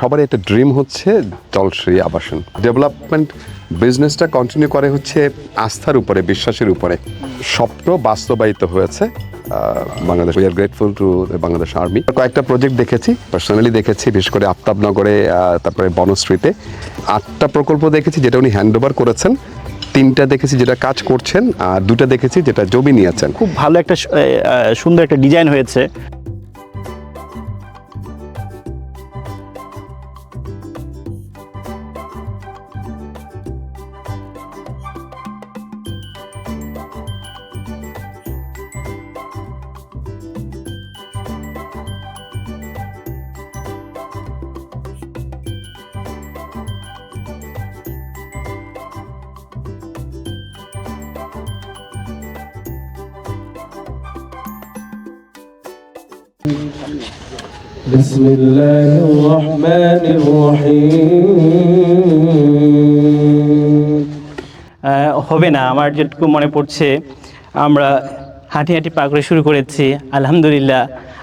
সবারই একটা ড্রিম হচ্ছে জলশ্রী আবাসন। ডেভেলপমেন্ট বিজনেসটা কন্টিনিউ করে হচ্ছে আস্থার উপরে, বিশ্বাসের উপরে। স্বপ্ন বাস্তবায়িত হয়েছে Bangladesh we are grateful to Bangladesh army কয়েকটা প্রজেক্ট দেখেছি পার্সোনালি দেখেছি, বিশেষ করে আফতাবনগরে তারপরে বনশ্রীতে। আটটা প্রকল্প দেখেছি যেটা উনি হ্যান্ড ওভার করেছেন। তিনটা দেখেছি যেটা কাজ করছেন, আর দুটা দেখেছি যেটা জমি নিয়েছেন। খুব ভালো একটা সুন্দর একটা ডিজাইন হয়েছে। بسم الله الرحمن الرحيم আহ, হবে না আমার যেটুকু মনে পড়ছে আমরা হাঁটি হাঁটি পা করে শুরু করেছি আলহামদুলিল্লাহ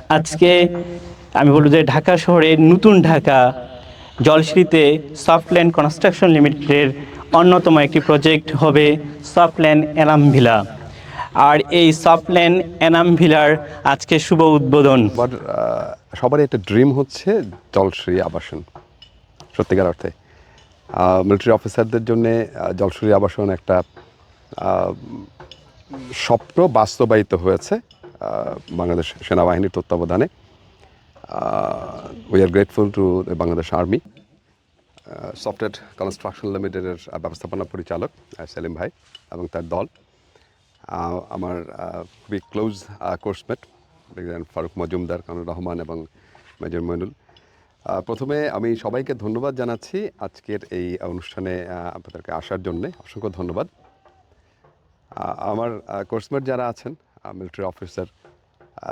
আজকে আমি বলবো যে ঢাকা শহরের নতুন ঢাকা জলশ্রীতে সফটল্যান্ড কনস্ট্রাকশন লিমিটেডের অন্যতম একটি প্রজেক্ট হবে সফটল্যান্ড এনাম ভিলা আর এই সফটল্যান্ড এনাম ভিলার আজকে শুভ উদ্বোধন। সবারই একটা ড্রিম হচ্ছে জলশ্রী আবাসন, সত্যিকার অর্থে। মিলিটারি অফিসারদের জন্য জলশ্রী আবাসন একটা স্বপ্ন বাস্তবায়িত হয়েছে বাংলাদেশ সেনাবাহিনীর তত্ত্বাবধানে। We are grateful to Bangladesh army software construction লিমিটেডের ব্যবস্থাপনা পরিচালক সেলিম ভাই এবং তার দল। আমার খুবই ক্লোজ কোর্সমেট ফারুক মজুমদার কানুর রহমান এবং মেজর মইনুল। প্রথমে আমি সবাইকে ধন্যবাদ জানাচ্ছি আজকের এই অনুষ্ঠানে আপনাদেরকে আসার জন্যে। অসংখ্য ধন্যবাদ। আমার কোর্সমেট যারা আছেন মিলিটারি অফিসার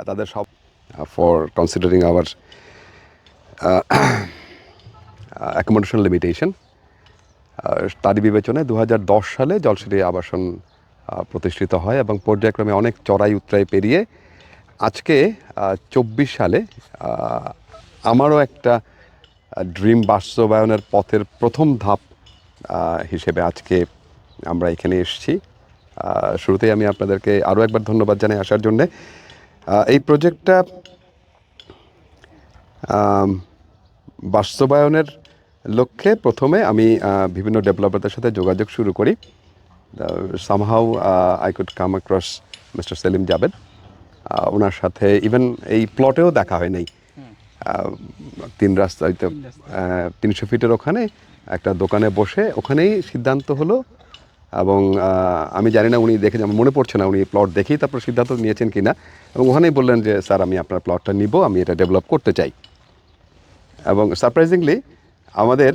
তাদের সব for considering our accommodation limitation তারই বিবেচনায় দু হাজার দশ সালে জলশ্রী আবাসন প্রতিষ্ঠিত হয় এবং পর্যায়ক্রমে অনেক চড়াই উতরাই পেরিয়ে আজকে চব্বিশ সালে আমারও একটা ড্রিম বাস্তবায়নের পথের প্রথম ধাপ হিসেবে আজকে আমরা এখানে এসেছি। শুরুতেই আমি আপনাদেরকে আরও একবার ধন্যবাদ জানাই আসার জন্যে। এই প্রজেক্টটা বাস্তবায়নের লক্ষ্যে প্রথমে আমি বিভিন্ন ডেভেলপারদের সাথে যোগাযোগ শুরু করি। Somehow I could come across mister Selim Jabed ওনার সাথে ইভেন এই প্লটেও দেখা হয় নাই। তিন রাস্তা হয়তো তিনশো ফিটের ওখানে একটা দোকানে বসে ওখানেই সিদ্ধান্ত হলো। এবং আমি জানি না উনি দেখে আমার মনে পড়ছে না উনি প্লট দেখেই তারপর সিদ্ধান্ত নিয়েছেন কি না এবং ওখানেই বললেন যে স্যার আমি আপনার প্লটটা নিব আমি এটা ডেভেলপ করতে চাই। এবং সারপ্রাইজিংলি আমাদের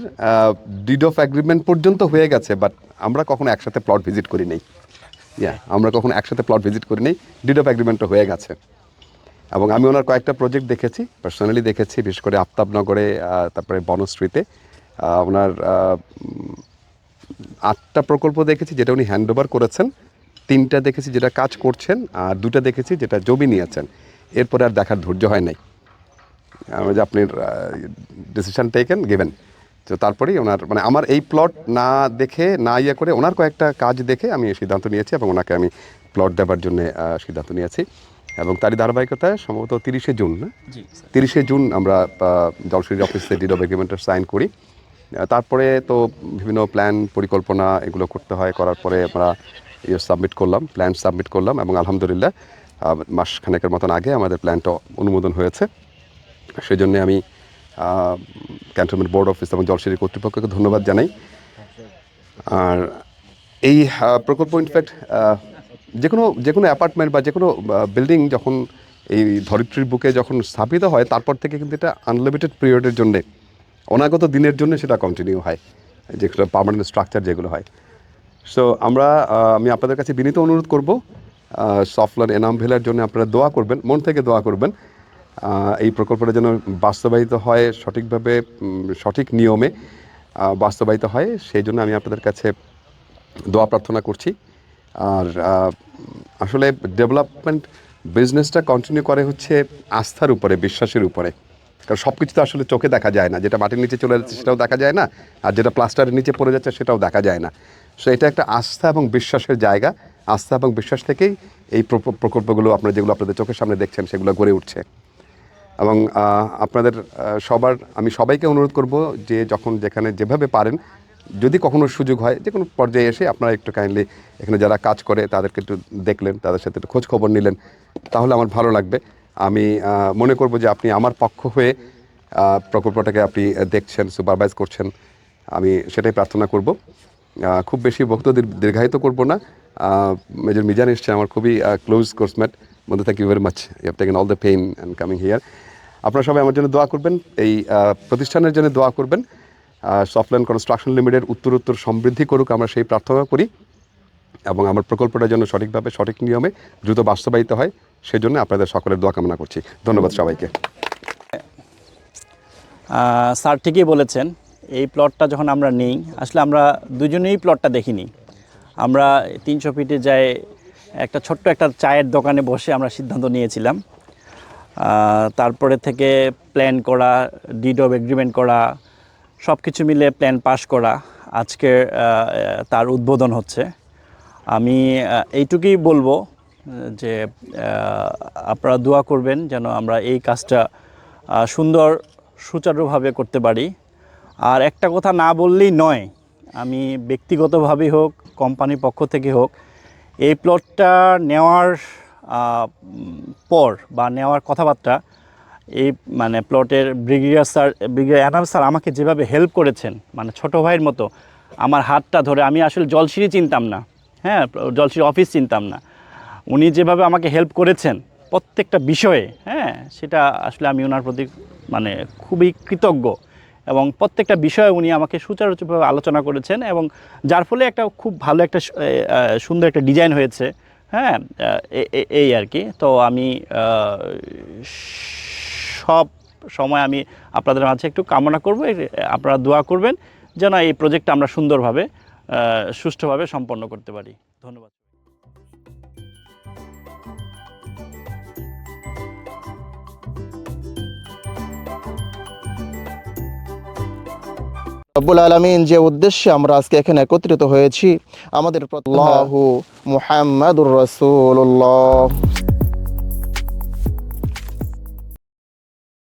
ডিড অফ অ্যাগ্রিমেন্ট পর্যন্ত হয়ে গেছে বাট আমরা কখনো একসাথে প্লট ভিজিট করি নাই। ইয়া আমরা কখনো একসাথে প্লট ভিজিট করি নাই। ডিড অফ অ্যাগ্রিমেন্টও হয়ে গেছে। এবং আমি ওনার কয়েকটা প্রজেক্ট দেখেছি পার্সোনালি দেখেছি বিশেষ করে আফতাবনগরে তারপরে বনশ্রীতে। ওনার আটটা প্রকল্প দেখেছি যেটা উনি হ্যান্ড ওভার করেছেন। তিনটা দেখেছি যেটা কাজ করছেন আর দুটা দেখেছি যেটা জমি নিয়েছেন। এরপরে আর দেখার ধৈর্য হয় নাই। যে আপনি ডিসিশন টেকেন গিভেন তো তারপরেই ওনার মানে আমার এই প্লট না দেখে না ইয়ে করে ওনার কয়েকটা কাজ দেখে আমি এই সিদ্ধান্ত নিয়েছি এবং ওনাকে আমি প্লট দেওয়ার জন্য সিদ্ধান্ত নিয়েছি। এবং তারই ধারাবাহিকতায় সম্ভবত তিরিশে জুন না? তিরিশে জুন আমরা আহ, জলশ্রী অফিসে ডিড অফ এগ্রিমেন্টের সাইন করি। তারপরে তো বিভিন্ন প্ল্যান পরিকল্পনা এগুলো করতে হয়। করার পরে আমরা ইয়ে সাবমিট করলাম প্ল্যান সাবমিট করলাম এবং আলহামদুলিল্লাহ মাসখানেকের মতন আগে আমাদের প্ল্যানটা অনুমোদন হয়েছে। সেই জন্য আমি ক্যান্টনমেন্ট বোর্ড অফিস এবং জলশ্রী কর্তৃপক্ষকে ধন্যবাদ জানাই। আর এই প্রকল্প ইনফ্যাক্ট যে কোনো যে কোনো অ্যাপার্টমেন্ট বা যে কোনো বিল্ডিং যখন এই ধরিত্রীর বুকে যখন স্থাপিত হয়, তারপর থেকে কিন্তু এটা আনলিমিটেড পিরিয়ডের জন্যে, অনাগত দিনের জন্য সেটা কন্টিনিউ হয় যেগুলো পার্মানেন্ট স্ট্রাকচার যেগুলো হয়। সো আমরা আমি আপনাদের কাছে বিনীত অনুরোধ করব সফটওয়্যার এনাম ভেলার জন্য আপনারা দোয়া করবেন, মন থেকে দোয়া করবেন। এই প্রকল্পটা যেন বাস্তবায়িত হয় সঠিকভাবে সঠিক নিয়মে বাস্তবায়িত হয়, সেই জন্য আমি আপনাদের কাছে দোয়া প্রার্থনা করছি। আর আসলে ডেভেলপমেন্ট বিজনেসটা কন্টিনিউ করে হচ্ছে আস্থার উপরে, বিশ্বাসের উপরে। কারণ সব কিছু তো আসলে চোখে দেখা যায় না। যেটা মাটির নিচে চলে যাচ্ছে সেটাও দেখা যায় না, আর যেটা প্লাস্টারের নিচে পড়ে যাচ্ছে সেটাও দেখা যায় না। সো এটা একটা আস্থা এবং বিশ্বাসের জায়গা। আস্থা এবং বিশ্বাস থেকেই এই প্রকল্পগুলো আপনারা যেগুলো আপনাদের চোখের সামনে দেখছেন সেগুলো গড়ে উঠছে। এবং আপনাদের সবার, আমি সবাইকে অনুরোধ করব যে যখন যেখানে যেভাবে পারেন, যদি কখনো সুযোগ হয়, যে কোনো পর্যায়ে এসে আপনারা একটু কাইন্ডলি এখানে যারা কাজ করে, তাদেরকে একটু দেখলেন, তাদের সাথে একটু খোঁজ খবর নিলেন, তাহলে আমার ভালো লাগবে। আমি মনে করব যে আপনি আমার পক্ষ হয়ে প্রকল্পটাকে আপনি দেখছেন, সুপারভাইজ করছেন, আমি সেটাই প্রার্থনা করব। খুব বেশি বক্তব্য দীর্ঘায়িত করব না। মেজর মিজান এসছে আমার খুবই ক্লোজ কোর্সমেট বন্ধু thank you very much you have taken all the pain and coming here আপনারা সবাই আমার জন্য দোয়া করবেন, এই প্রতিষ্ঠানের জন্য দোয়া করবেন। সফটল্যান্ড কনস্ট্রাকশন লিমিটেড উত্তর উত্তর সমৃদ্ধি করুক, আমরা সেই প্রার্থনা করি এবং আমার প্রকল্পটার জন্য সঠিকভাবে, সঠিক নিয়মে দ্রুত বাস্তবায়িত হয়, সেজন্য আপনাদের সকলের দোয়া কামনা করছি। ধন্যবাদ সবাইকে। স্যার ঠিকই বলেছেন, এই প্লটটা যখন আমরা নিই, আসলে আমরা দুজনেই প্লটটা দেখিনি। আমরা তিনশো ফিটে যাই একটা ছোট্ট একটা চায়ের দোকানে বসে আমরা সিদ্ধান্ত নিয়েছিলাম। তারপরে থেকে প্ল্যান করা ডিড অফ এগ্রিমেন্ট করা সব কিছু মিলে প্ল্যান পাস করা আজকে তার উদ্বোধন হচ্ছে। আমি এইটুকুই বলব যে আপনারা দোয়া করবেন যেন আমরা এই কাজটা সুন্দর, সুচারুভাবে করতে পারি। আর একটা কথা না বললেই নয়, আমি ব্যক্তিগতভাবেই হোক কোম্পানির পক্ষ থেকে হোক, এই প্লটটা নেওয়ার পর বা নেওয়ার কথাবার্তা, এই মানে প্লটের brigadier sir, brigadier Anam sir আমাকে যেভাবে হেল্প করেছেন মানে ছোট ভাইয়ের মতো, আমার হাতটা ধরে, আমি আসলে জলসিঁড়ি চিনতাম না হ্যাঁ জলসিঁড়ি অফিস চিনতাম না, উনি যেভাবে আমাকে হেল্প করেছেন প্রত্যেকটা বিষয়ে হ্যাঁ সেটা আসলে আমি ওনার প্রতি মানে খুবই কৃতজ্ঞ এবং প্রত্যেকটা বিষয়ে উনি আমাকে সুচারুচুরভাবে আলোচনা করেছেন এবং যার ফলে একটা খুব ভালো একটা সুন্দর একটা ডিজাইন হয়েছে। হ্যাঁ এই আর কি। তো আমি সব সময় আমি আপনাদের মাঝে একটু কামনা করব আপনারা দোয়া করবেন যেন এই প্রজেক্টটা আমরা সুন্দরভাবে সুষ্ঠুভাবে সম্পন্ন করতে পারি। ধন্যবাদ। রব্বুল আলমিন যে উদ্দেশ্যে আমরা আজকে এখানে একত্রিত হয়েছি আমাদের প্রতি মুহাম্মাদুর রাসূলুল্লাহ।